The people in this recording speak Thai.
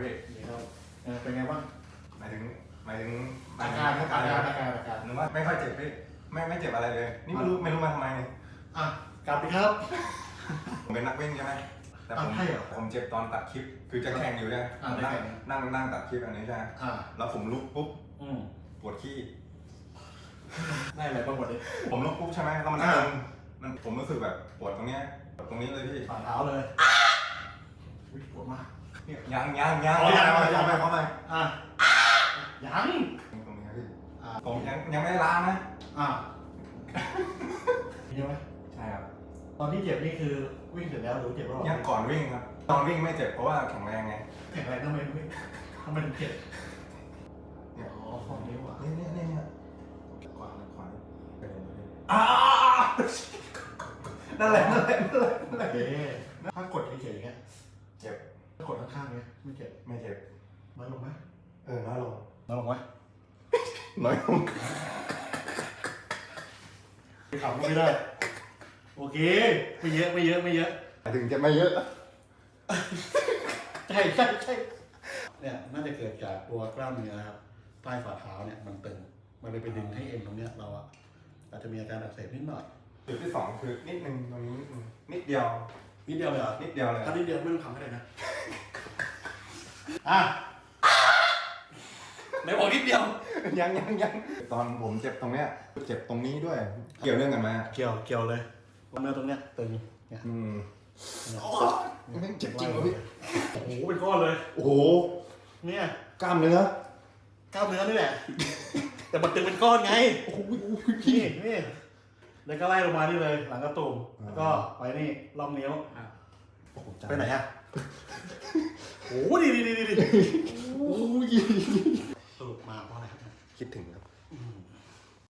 พี่นี่ครับเออเป็นไงบ้างหมายถึงหมายถึงหมอายถึงการครับอาการอาการอาการหรือว่าไม่ค่อยเจ็บพี่ไม่ไม่เจ็บอะไรเลย นี่ไม่รู้ไม่รู้มาทำไมอะกลับไปครับ ผมเป็นนักวิ่งใช่ไหมแต่ผมอะใช่เหรอผมเจ็บตอนตัดคลิป คือจะแข่งอยู่เนี่ยอะผมนั่งได้แข่ง นั่งนั่งตัดคลิปอันนี้ใช่ไหมอ่าแล้วผมลุกปุ๊บอืมปวดขี้ ได้อะไรบ้างวันนี้ ผมลุกปุ๊บใช่ไหมแล้วมันอ่า ตึงมันผมรู้สึกแบบปวดตรงเนี้ยปวดตรงนี้เลยพี่ ฝ่าเท้าเลยอุ๊ยปวดมากเนี่ ยยังยังยังอ๋อยังเอายังไปเอาไปเอาไปอะยังตรงนี้ครับพี่อ่าผมยังยังไม่ได้ล้างนะอะใช่ไหมใช่ครับตอนที่เจ็บนี่คือวิ่งเสร็จแล้วหรือเจ็บแล้วยังก่อนวิ่งครับ ตอนวิ่งไม่เจ็บเพราะว่าแข็งแรงไงแข็งแรงทำไมไม่ทำไมถึงเจ็บเนี่ยอ๋อของนิ้วอะเนี่ยเนี่ยเนี่ยเนี่ยกวาดขวาไปเลยไปเลยอ่านั่นแหละนั่นแหละนั่นแหละนั่นแหโอละเคถ้ากดเฉยๆอย่างเงี้ยเจ็บ ไม่เจ็บไม่เจ็บน้อยลงไหมเออน้อยลงน้อยลงไหมน้อยลงขำก็ไม่ได้ โอเค ไม่เยอะไม่เยอะไม่เยอะ ถึงจะไม่เยอะใช่ใช่ใช่เนี่ยน่าจะเกิดจากตัวกล้ามเนื้อครับใต้ฝ่าเท้าเนี่ยมันตึง มันเลยไปดึงให้เอ็นตรงเนี้ยเราอะอาจจะมีอาการอักเสบนิดหน่อยจุดที่สองคือนิดนึงตรงนี้นิดนึงนิดเดียว นิดเดียวเลยเหรอนิดเดียวเลยถ้านิดเดียวไม่ต้องทำก็ได้นะ อะ ไหนบอกนิดเดียว ยังยังยังตอนผมเจ็บตรงเนี้ยเจ็บตรงนี้ด้วย เกี่ยวเรื่องกันไหมเกี่ยวเกี่ยวเลยตรงเนื้อตรงเนี้ยตึงเนี่ยอืมเนี่ยไม่เจ็บจริงเหรอพี่โอ้โหเป็นก้อนเลย โอ้โหเนี่ยกล้ามเนื้อกล้ามเนื้อนี่แหละ แต่มันตึงเป็นก้อนไงโอ้โหนี่นี่แล้วก็ไล่ลงมานี่เลย หลังกระตุ่มแล้วก็ไปนี่ล่องนิ้ว โอ้โหไปไหนอะ โอ้โหดีดีดีดีโ